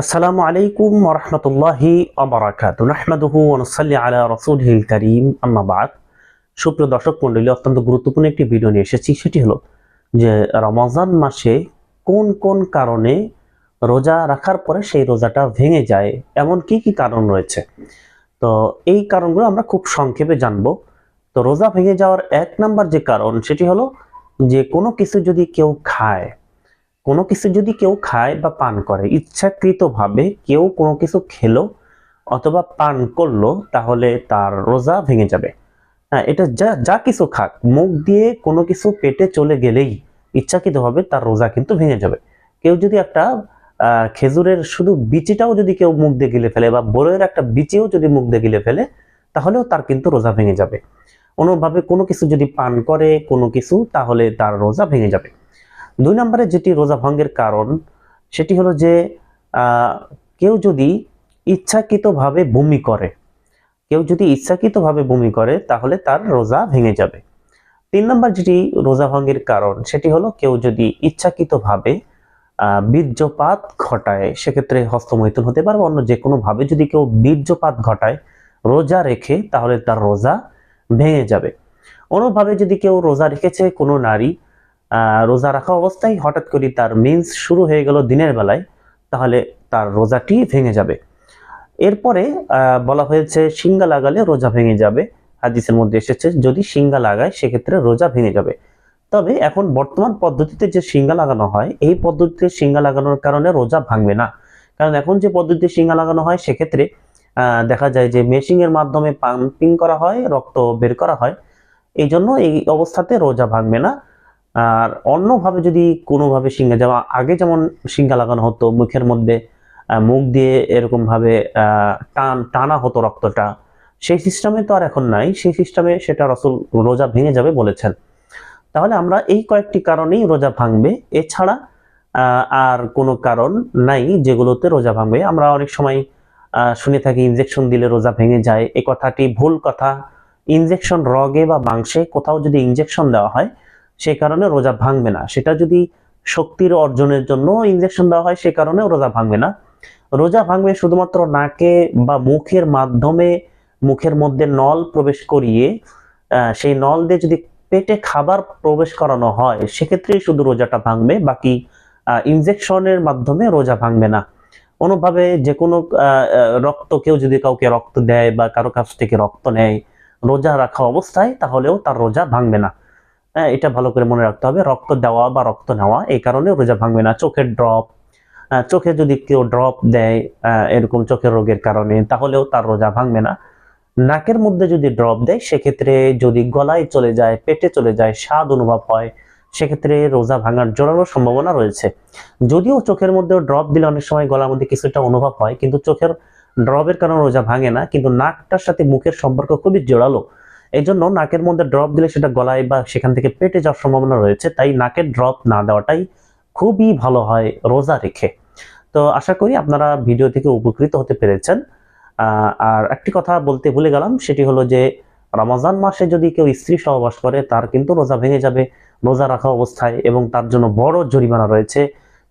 আসসালামু আলাইকুম ওরহমতুল্লাহি আবরাকাত নাহমাদুহু ওনসাল্লি আলা রসুলহিল করিম। আম্মা বাদ। সুপ্রিয় দর্শক মণ্ডলী, অত্যন্ত গুরুত্বপূর্ণ একটি ভিডিও নিয়ে এসেছি। সেটি হলো যে রমজান মাসে কোন কোন কারণে রোজা রাখার পরে সেই রোজাটা ভেঙে যায়, এমন কি কি কারণ রয়েছে? তো এই কারণগুলো আমরা খুব সংক্ষেপে জানব। তো রোজা ভেঙে যাওয়ার এক নাম্বার যে কারণ, সেটি হলো যে কোনো কিছু যদি কেউ খায় কোনো কিছু যদি কেউ খায় বা পান করে, ইচ্ছাকৃতভাবে কেউ কোনো কিছু খেলো অথবা পান করল, তাহলে তার রোজা ভেঙে যাবে। হ্যাঁ এটা যা যা কিছু খাক, মুখ দিয়ে কোনো কিছু পেটে চলে গেলেই ইচ্ছাকৃতভাবে তার রোজা কিন্তু ভেঙে যাবে। কেউ যদি একটা খেজুরের শুধু বিচিটাও যদি কেউ মুখ দিয়ে গিলে ফেলে বা বড়ের একটা বিচিও যদি মুখ দিয়ে গিলে ফেলে, তাহলেও তার কিন্তু রোজা ভেঙে যাবে। কোনোভাবে কোনো কিছু যদি পান করে কোনো কিছু, তাহলে তার রোজা ভেঙে যাবে। দুই নম্বরে যেটি রোজা ভঙ্গের কারণ, সেটি হলো যে কেউ যদি ইচ্ছাকৃতভাবে বমি করে, কেউ যদি ইচ্ছাকৃতভাবে বমি করে, তাহলে তার রোজা ভেঙে যাবে। তিন নম্বর যেটি রোজা ভঙ্গের কারণ, সেটি হলো কেউ যদি ইচ্ছাকৃতভাবে বীর্যপাত ঘটায়, সেক্ষেত্রে হস্তমৈথুন হতে পারে বা অন্য যে কোনো ভাবে যদি কেউ বীর্যপাত ঘটায়, রোজা রেখে, তাহলে তার রোজা ভেঙে যাবে। অনুভাবে যদি কেউ রোজা রেখেছে কোনো নারী রোজা রাখা অবস্থায় হঠাৎ করে তার মিন্স শুরু হয়ে গেল দিনের বেলায়, তাহলে তার রোজাটি ভেঙে যাবে। এরপরে বলা হয়েছে সিঙ্গা লাগালে রোজা ভেঙে যাবে। হাদিসের মধ্যে এসেছে, যদি সিঙ্গা লাগায়, সেক্ষেত্রে রোজা ভেঙে যাবে। তবে এখন বর্তমান পদ্ধতিতে যে সিঙ্গা লাগানো হয়, এই পদ্ধতিতে সিঙ্গা লাগানোর কারণে রোজা ভাঙবে না। কারণ এখন যে পদ্ধতিতে সিঙ্গা লাগানো হয়, সেক্ষেত্রে দেখা যায় যে মেশিং এর মাধ্যমে পাম্পিং করা হয়, রক্ত বের করা হয়। এই জন্য এই অবস্থাতে রোজা ভাঙবে না। আর অন্যভাবে যদি কোনোভাবে সিঙ্গা যাওয়া, আগে যেমন সিঙ্গা লাগানো হতো, মুখের মধ্যে মুখ দিয়ে এরকম ভাবে টান, টানা হতো রক্তটা, সেই সিস্টেমে তো আর এখন নাই। সেই সিস্টেমে সেটা রসুল রোজা ভেঙে যাবে বলেছেন। তাহলে আমরা এই কয়েকটি কারণেই রোজা ভাঙবে। এছাড়া আর কোনো কারণ নাই যেগুলোতে রোজা ভাঙবে। আমরা অনেক সময় শুনে থাকি ইনজেকশন দিলে রোজা ভেঙে যায়। এ কথাটি ভুল কথা। ইনজেকশন রগে বা মাংসে কোথাও যদি ইনজেকশন দেওয়া হয় সেই কারণে রোজা ভাঙবে না। সেটা যদি শক্তির অর্জনের জন্য ইনজেকশন দেওয়া হয়, সে কারণেও রোজা ভাঙবে না। রোজা ভাঙবে শুধুমাত্র নাকে বা মুখের মাধ্যমে, মুখের মধ্যে নল প্রবেশ করিয়ে সেই নল দিয়ে যদি পেটে খাবার প্রবেশ করানো হয়, সেক্ষেত্রেই শুধু রোজাটা ভাঙবে, বাকি ইনজেকশনের মাধ্যমে রোজা ভাঙবে না। কোনোভাবে যে কোনো রক্ত, কেউ যদি কাউকে রক্ত দেয় বা কারও কাছ থেকে রক্ত নেয়, রোজা রাখা অবস্থায়, তাহলেও তার রোজা ভাঙবে না। এটা ভালো করে মনে রাখতে হবে। রক্ত দেওয়া বা রক্ত নেওয়া, এই কারণে রোজা ভাঙবে না। চোখের ড্রপ চোখে যদি কেউ ড্রপ দেয় এরকম চোখের রোগের কারণে, তাহলেও তার রোজা ভাঙবে না। নাকের মধ্যে যদি ড্রপ দেয়, সেক্ষেত্রে যদি গলায় চলে যায়, পেটে চলে যায়, স্বাদ অনুভব হয়, সেক্ষেত্রে রোজা ভাঙার জোরালো সম্ভাবনা রয়েছে। যদিও চোখের মধ্যেও ড্রপ দিলে অনেক সময় গলার মধ্যে কিছুটা অনুভব হয়, কিন্তু চোখের ড্রপের কারণে রোজা ভাঙে না, কিন্তু নাকটার সাথে মুখের সম্পর্ক খুবই জোরালো। এই জন্য নাকের মধ্যে ড্রপ দিলে সেটা গলায় বা সেখান থেকে পেটে যাওয়ার সম্ভাবনা রয়েছে, তাই নাকের ড্রপ না দেওয়াটাই খুবই ভালো হয় রোজা রেখে। তো আশা করি আপনারা ভিডিও থেকে উপকৃত হতে পেরেছেন। আর একটি কথা বলতে ভুলে গেলাম, সেটি হলো যে রমজান মাসে যদি কেউ স্ত্রী সহবাস করে, তার কিন্তু রোজা ভেঙে যাবে, রোজা রাখা অবস্থায় এবং তার জন্য বড় জরিমানা রয়েছে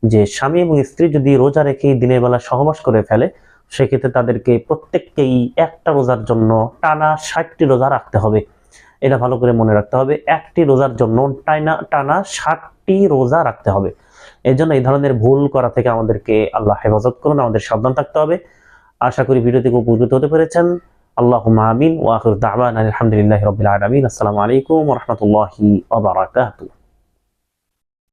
যে স্বামী এবং স্ত্রী যদি রোজা রেখে দিনের বেলা সহবাস করে ফেলে সেক্ষেত্রে তাদেরকে প্রত্যেককেই একটা রোজার জন্য টানা ষাটটি রোজা রাখতে হবে। এটা ভালো করে মনে রাখতে হবে। একটি রোজার জন্য টানা টানা ষাটটি রোজা রাখতে হবে। এই জন্য এই ধরনের ভুল করা থেকে আমাদেরকে আল্লাহ হেফাজত করুন, আমাদের সাবধান থাকতে হবে। আশা করি ভিডিও থেকে উপকৃত হতে পেরেছেন। আল্লাহ আমিন। ওয়াহুর দাওয়ান আলহামদুলিল্লাহ রবিল আসসালামু আলাইকুম রহমতুল্লাহি